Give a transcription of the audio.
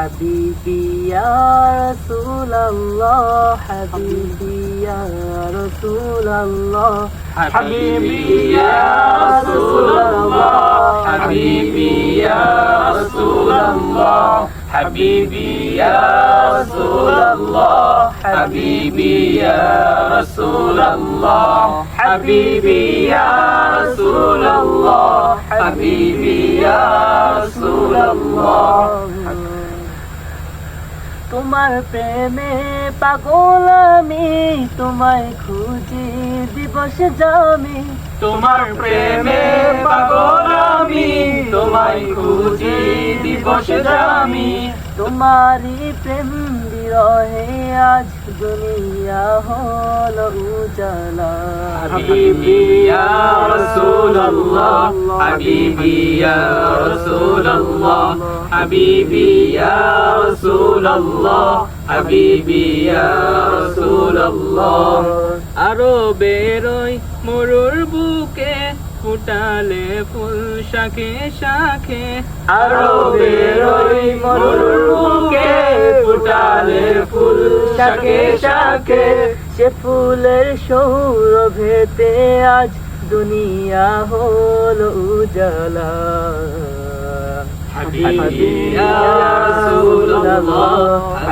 হাবিবি রসুল্লাহ হাবিবি রসুল্লাহ হাবিবি রসুল্লাহ হাবিবি রসুল্লাহ হাবিবি রসুল্লাহ হাবিবি রসুল্লাহ হাবিবি রসুল্লাহ হাবিবি রসুল্লাহ তোমার প্রেমে পাগল আমি তোমায় খুঁজি দিবস জামি। তোমার প্রেমে পাগল আমি তোমায় খুঁজি দিবস জামি। তোমারি প্রেম হে আজ দুনিয়া হল উজালা। হাবিবি ইয়া রাসূল। حبيبي يا رسول الله حبيبي يا رسول الله حبيبي يا رسول الله আরো বেরোই মরুর বুকে ফুটালে ফুল শাখে শাখে আরো বেরোই মরুর বুকে ফুটালে ফুল ডাকে ডাকে সে ফুলের সৌরভেতে আজ দুনিয়া হল উজালা। হাদিয়া রাসূল।